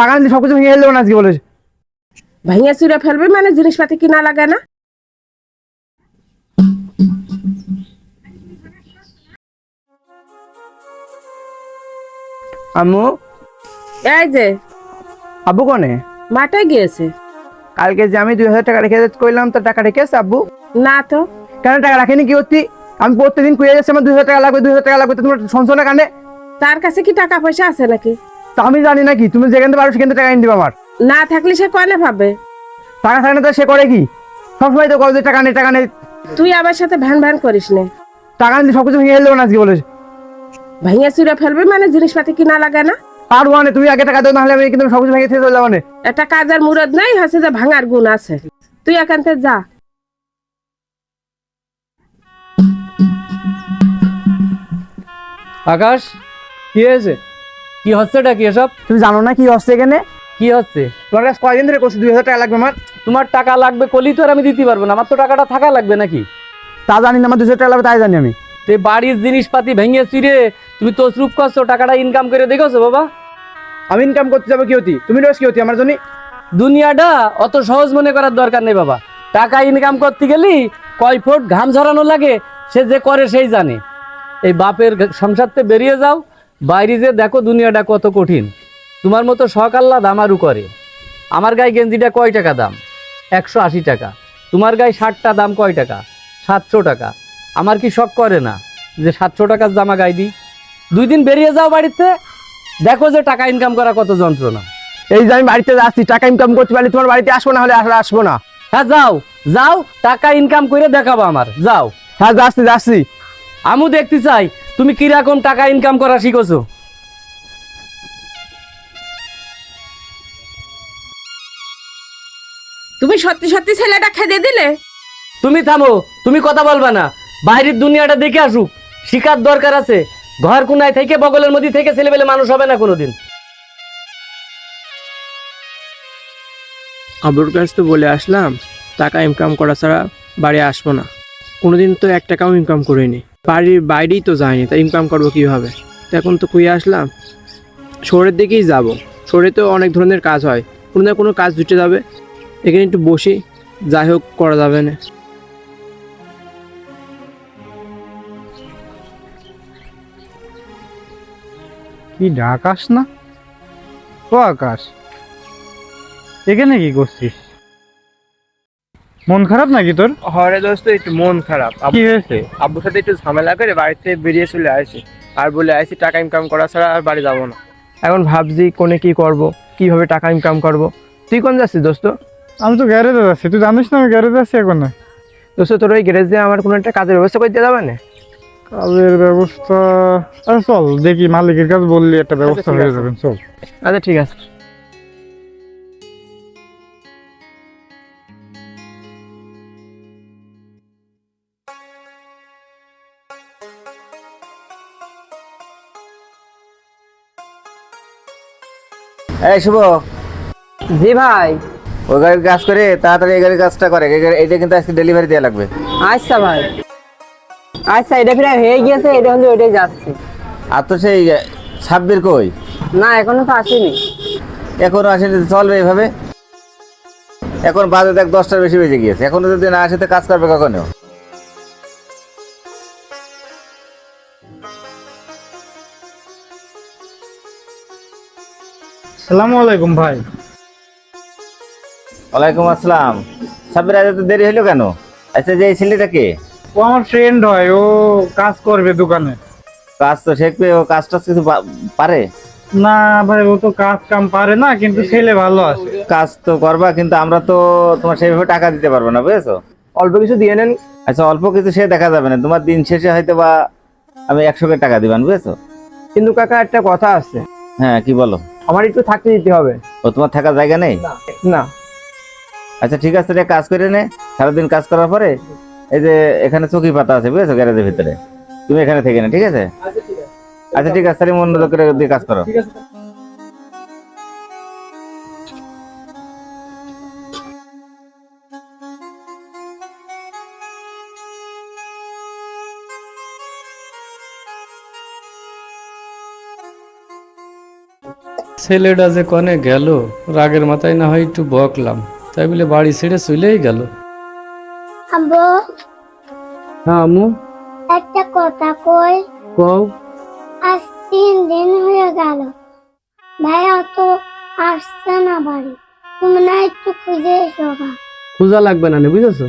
টাকা নিয়ে সবকিছু ভেঙে ফেলব না আজকে বলে ভাইয়া চুরে ফেলবে মানে জিনিসপাতি কিনা লাগে না? আম্মু? এই যে। আব্বু কনে? মাঠে গিয়েছে। কালকে যে আমি দুই হাজার টাকা রেখে কইলাম তো টাকা রেখেছে আব্বু। না তো। কেন টাকা রাখেনি কি করতি আমি প্রত্যেকদিন কুয়ে যাচ্ছি আমার দুই হাজার টাকা লাগবে দুই হাজার টাকা লাগবে তোমার শুনছো না কানে? তার কাছে কি টাকা পয়সা আছে নাকি? তা আমি জানি নাকি তুমি যেখান থেকে পারো সেখান থেকে টাকা এনে দিবা আমার। না থাকলে সে কনে পাবে টাকা থাকে না তো সে করে কি? সবসময় তো কল টাকা নেই টাকা নেই তুই আমার সাথে ভ্যান ভ্যান করিস নে। টাকা নিয়ে সবকিছু ভেঙে ফেলব না আজকে বলে। ভাইয়া চুরে ফেলবে মানে জিনিসপাতি কিনা লাগে না? পারব না তুমি আগে টাকা দাও নাহলে আমি কিন্তু সবকিছু ভেঙে থেকে চলে যাব না একটা কাজের মুরদ নাই হাসে যে ভাঙার গুণ আছে। তুই এখান থেকে যা। আকাশ কি হয়েছে? কি হচ্ছে এটা কি এসব? তুমি জানো না কি হচ্ছে এখানে? কি হচ্ছে? তোমার কাছে কয়দিন ধরে করছি দুই হাজার টাকা লাগবে আমার? তোমার টাকা লাগবে কলি তো আর আমি দিতে পারব না। আমার তো টাকাটা থাকা লাগবে নাকি? তা জানি না আমার দুশো টাকা লাগবে তাই জানি আমি। তে বাড়ির জিনিসপাতি ভেঙে চিরে তুমি তো রূপ করছ টাকাটা ইনকাম করে দেখেছ বাবা? আমি ইনকাম করতে যাব কি হতি তুমি রোজ কি হতি আমার জন্য? দুনিয়াটা অত সহজ মনে করার দরকার নেই বাবা। টাকা ইনকাম করতে গেলি কয় ফুট ঘাম ঝরানো লাগে সে যে করে সেই জানে। এই বাপের সংসারতে বেরিয়ে যাও। বাইরে যে দেখো দুনিয়াটা কত কঠিন। তোমার মতো শখ আহ্লাদ আমারও করে। আমার গায়ে গেঞ্জিটা কয় টাকা দাম? একশো আশি টাকা। তোমার গায়ে ষাটটা দাম কয় টাকা? সাতশো টাকা। আমার কি শখ করে না যে সাতশো টাকার জামা গায়ে দিই? দুই দিন বেরিয়ে যাও বাড়িতে দেখো যে টাকা ইনকাম করা কত যন্ত্রণা। এই যে আমি বাড়িতে যাচ্ছি টাকা ইনকাম করতে পারলে তোমার বাড়িতে আসব না হলে আসলে আসব না। হ্যাঁ যাও যাও টাকা ইনকাম করে দেখাবো আমার। যাও। হ্যাঁ যাচ্ছি যাচ্ছি। আমু দেখতে চাই তুমি কীরকম টাকা ইনকাম করা শিখেছো? তুমি সত্যি সত্যি ছেলেটা খেদে দিলে? তুমি থামো তুমি কথা বলবা না। বাইরের দুনিয়াটা দেখে আসুক। শিকার দরকার আছে। ঘর কোনায় থেকে বগলের মধ্যে থেকে ছেলেবেলে মানুষ হবে না কোনোদিন। আবুর কাছ তো বলে আসলাম টাকা ইনকাম করা ছাড়া বাড়ি আসব না। কোনোদিন তো এক টাকাও ইনকাম করিনি। বাড়ির বাইরেই তো যায়নি, তা ইনকাম করব কীভাবে? তো এখন তো কুয়ে আসলাম? শহরের দিকেই যাব। শহরে তো অনেক ধরনের কাজ হয়। কোনো না কোনো কাজ জুটে যাবে। এখানে একটু বসি, যাই হোক, করা যাবে না। কি আকাশ না? ও আকাশ, এখানে কি করছিস? মন খারাপ নাকি তোর? হরে দোস্ত একটু মন খারাপ। কি হয়েছে? আব্বুর সাথে একটু ঝামেলা করে বাড়িতে বেরিয়ে চলে আসি। আর বলে আসি টাকা ইনকাম করা ছাড়া আর বাড়ি যাব না। এখন ভাবছি কোনে কি করব কীভাবে টাকা ইনকাম করব। তুই কোন যাচ্ছিস দোস্ত? আমি তো গ্যারেজে যাচ্ছি। তুই জানিস না আমি গ্যারেজে আছি এখন? না দোস্ত তোর ওই গ্যারেজ দিয়ে আমার কোনো একটা কাজের ব্যবস্থা করে দিয়ে যাবে না? কাজের ব্যবস্থা আরে চল দেখি মালিকের কাছে বললি একটা ব্যবস্থা হয়ে যাবে চল। আচ্ছা ঠিক আছে। এই শুভ। জি ভাই। ওই গাড়ির কাজ করে তাড়াতাড়ি এই গাড়ির কাজটা করে। গাড়ি- কিন্তু আজকে ডেলিভারি দেওয়া লাগবে। আচ্ছা ভাই। আচ্ছা এটা প্রায় হয়ে গিয়েছে এটা হলে ওইটাই যাচ্ছে। আর তো সেই ছাব্বির কই? না এখনও তো আসেনি। এখনও আসেনি চলবে এইভাবে? এখন বাজে দেখ দশটার বেশি বেজে গিয়েছে। এখনও যদি না আসে তো কাজ করবে কখনো? সালামু আলাইকুম ভাই। ওয়ালাইকুম আসসালাম। ছাব্বির আজ তো দেরি হলো কেন? আচ্ছা যে এই ছেলেটা কে? ও আমার ফ্রেন্ড হয় ও কাজ করবে দোকানে। কাজ তো শিখবে ও কাজ টাজ কিছু পা- পারে? না ভাই ও তো কাজ কাম পারে না কিন্তু ছেলে ভালো আছে। কাজ তো করবা কিন্তু আমরা তো তোমার সেইভাবে টাকা দিতে পারব না বুঝেছ? অল্প কিছু দিয়ে নেন। আচ্ছা অল্প কিছু সে দেখা যাবে না। তোমার দিন শেষে হয়তো বা আমি একশো করে টাকা দিবান বুঝেছ? কিন্তু কাকা একটা কথা আছে। হ্যাঁ কি বলো? আমার একটু থাকতে দিতে হবে। ও তোমার থাকার জায়গা নেই? না আচ্ছা ঠিক আছে রে কাজ করে নে। সারাদিন কাজ করার পরে এই যে এখানে চকি পাতা আছে বুঝেছ গ্যারেজের ভিতরে। তুমি এখানে থেকে না ঠিক আছে? আচ্ছা ঠিক আছে। তাহলে অন্য করে দিয়ে কাজ করো। ছেলেটা যে কনে গেল রাগের মাথায় না হয় একটু বকলাম। তাই বলে বাড়ি ছেড়ে চলেই গেল। আব্বু হ্যাঁ আমু একটা কথা কই? কও। আজ তিন দিন হয়ে গেল। ভাইয়া তো আসছে না বাড়ি। তুমি না একটু খুঁজে এসো গা। খোঁজা লাগবে না নে, বুঝেছ?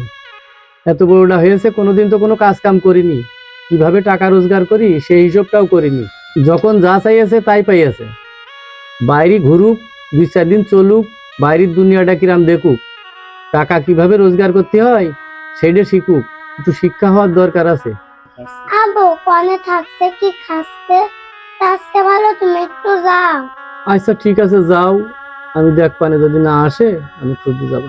এত বড়টা হয়েছে কোনোদিন তো কোনো কাজ কাম করিনি। কীভাবে টাকা রোজগার করি সেই হিসাবটাও করিনি। যখন যা চাইছে তাই পাইয়াছে। বাইরে ঘুরুক দুই চার দিন চলুক বাইরের দুনিয়াটা কিরাম দেখুক। টাকা কীভাবে রোজগার করতে হয় সেটা শিখুক। একটু শিক্ষা হওয়ার দরকার আছে। আবু কনে থাকতে কি খাসতে তাসতে ভালো তুমি একটু যাও। আচ্ছা ঠিক আছে যাও। আমি দেখ পানে যদি না আসে আমি খুঁজতে যাব।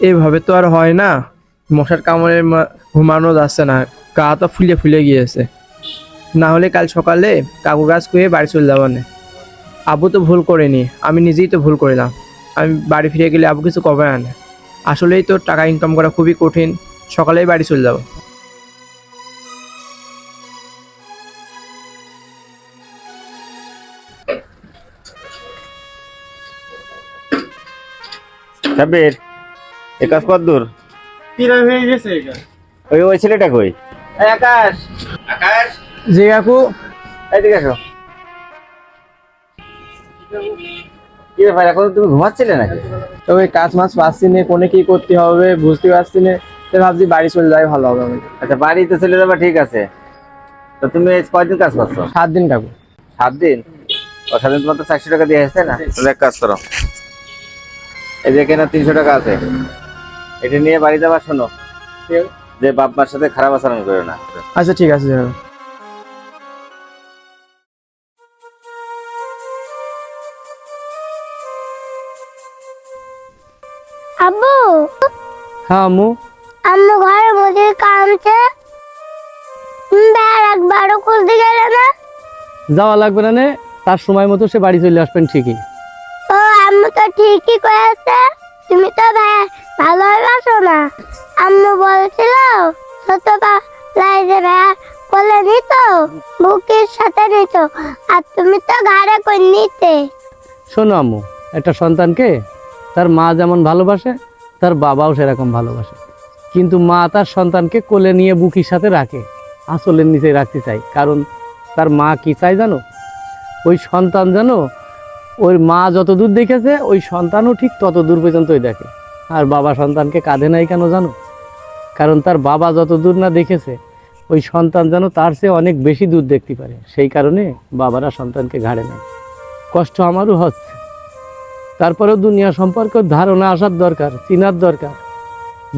এভাবে তো আর হয় না। মশার কামড়ে ঘুমানো যাচ্ছে না। গা তো ফুলে ফুলে গিয়েছে। না হলে কাল সকালে কাকু গাছ কুয়ে বাড়ি চলে যাব না। আবু তো ভুল করেনি। আমি নিজেই তো ভুল করলাম। আমি বাড়ি ফিরে গেলে আবু কিছু কবে আনে? আসলেই তো টাকা ইনকাম করা খুবই কঠিন। সকালেই বাড়ি চলে যাব। সাব্বির। এ কাজ কত দূর হয়ে গেছে ওই ওই ছেলেটা কই? আকাশ। আকাশ? জি কাকু। এদিকে আসো। কি ব্যাপার এখন তুমি ঘুমাচ্ছিলে নাকি? তবে কাজ মাছ পাচ্ছি না কোনে কি করতে হবে বুঝতে পারছি না। ভাবছি বাড়ি চলে যাই ভালো হবে আমি আচ্ছা বাড়িতে চলে যাবা ঠিক আছে। তো তুমি কয়দিন কাজ করছ? সাত দিন কাকু। সাত দিন? ও সাত দিন তোমার তো চারশো টাকা দিয়ে আসছে না? তাহলে এক কাজ করো। এই যে এখানে তিনশো টাকা আছে। এটা নিয়ে বাড়ি যাবা শোনো। যে বাপ মার সাথে খারাপ আচরণ করো না। আচ্ছা ঠিক আছে যাব আব্বু? হ্যাঁ আম্মু। আম্মু কামছে একবারও খুঁজতে গেলে না। যাওয়া লাগবে না নে তার সময় মতো সে বাড়ি চলে আসবেন ঠিকই। ও আম্মু তো ঠিকই কয়েছে তুমি তো ভাই ভালোবাসো না আম্মু কোলে নিত, বুকের সাথে নিত, আর তুমি তো ঘাড়ে নিতে। শোনো আম্মু, একটা সন্তানকে তার মা যেমন ভালোবাসে, তার বাবাও সেরকম ভালোবাসে। কিন্তু মা তার সন্তানকে কোলে নিয়ে বুকির সাথে রাখে আসলের নিচে রাখতে চাই কারণ তার মা কি চাই জানো? ওই সন্তান জানো ওই মা যত দূর দেখেছে, ওই সন্তানও ঠিক তত দূর পর্যন্তই দেখে। আর বাবা সন্তানকে কাঁধে নাই কেন জানো? কারণ তার বাবা যত দূর না দেখেছে, ওই সন্তান যেন তার চেয়ে অনেক বেশি দূর দেখতে পারে। সেই কারণে বাবারা সন্তানকে ঘাড়ে নেয়। কষ্ট আমারও হচ্ছে। তারপরেও দুনিয়া সম্পর্কে ধারণা আসার দরকার, চিনার দরকার।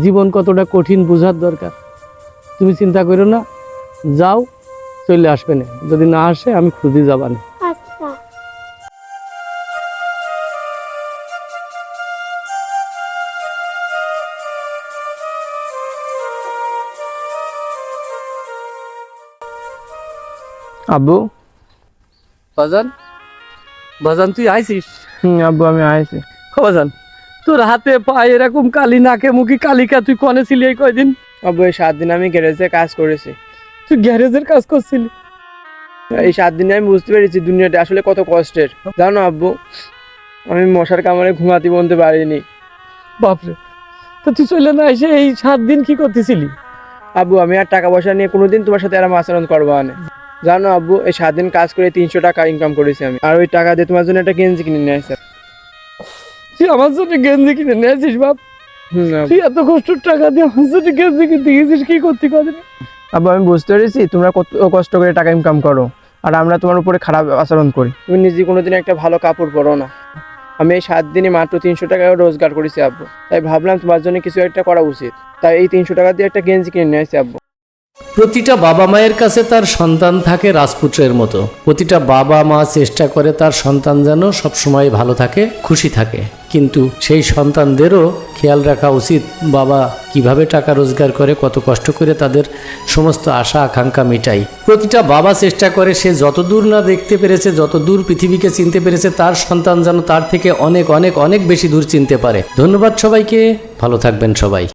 জীবন কতটা কঠিন বোঝার দরকার। তুমি চিন্তা করো না, যাও, চলে আসবে না। যদি না আসে, আমি খুঁজে যাবা আব্বু? বাজান? বাজান তুই আইছিস? হুম আব্বু আমি আইছি। বাজান তোর হাতে পায়ে এরকম কালি নাকে মুখি কালিকা তুই কনে ছিলি এই কয়দিন? আব্বু এই সাত দিন আমি গ্যারেজে কাজ করেছি। তুই গ্যারেজের কাজ করছিলি? এই সাত দিনে আমি বুঝতে পেরেছি দুনিয়াটা আসলে কত কষ্টের। জানো আব্বু আমি মশার কামড়ে ঘুমাতে বলতে পারিনি। বাপরে তো তুই চলে না এসে এই সাত দিন কি করতেছিলি? আব্বু আমি আর টাকা পয়সা নিয়ে কোনোদিন তোমার সাথে এরম আচরণ করব না। জানো আব্বু এই সাত দিন কাজ করে তিনশো টাকা ইনকাম করেছি আমি। আর ওই টাকা দিয়ে তোমার জন্য একটা গেঞ্জি কিনে নিয়ে আসছে। তুই আমার জন্য গেঞ্জি কিনে নিয়েছিস বাপ? তুই এত কষ্ট টাকা দিয়ে আমার জন্য গেঞ্জি কিনতে গেছিস কি করতে কদিন? আব্বু আমি বুঝতে পেরেছি তোমরা কত কষ্ট করে টাকা ইনকাম করো আর আমরা তোমার উপরে খারাপ আচরণ করি। তুমি নিজে কোনোদিন একটা ভালো কাপড় পরো না। আমি এই সাত দিনে মাত্র তিনশো টাকা রোজগার করেছি আব্বু। তাই ভাবলাম তোমার জন্য কিছু একটা করা উচিত। তাই এই তিনশো টাকা দিয়ে একটা গেঞ্জি কিনে নিয়ে আসছি আব্বু। প্রতিটা বাবা মায়ের কাছে তার সন্তান থাকে রাজপুত্রের মতো। প্রতিটা বাবা মা চেষ্টা করে তার সন্তান যেন সবসময় ভালো থাকে, খুশি থাকে। কিন্তু সেই সন্তানদেরও খেয়াল রাখা উচিত, বাবা কীভাবে টাকা রোজগার করে, কত কষ্ট করে তাদের সমস্ত আশা, আকাঙ্ক্ষা মিটাই প্রতিটা বাবা চেষ্টা করে, সে যত দূর না দেখতে পেরেছে যত দূর পৃথিবীকে চিনতে পেরেছে, তার সন্তান যেন তার থেকে অনেক অনেক অনেক বেশি দূর চিনতে পারে। ধন্যবাদ সবাইকে, ভালো থাকবেন সবাই।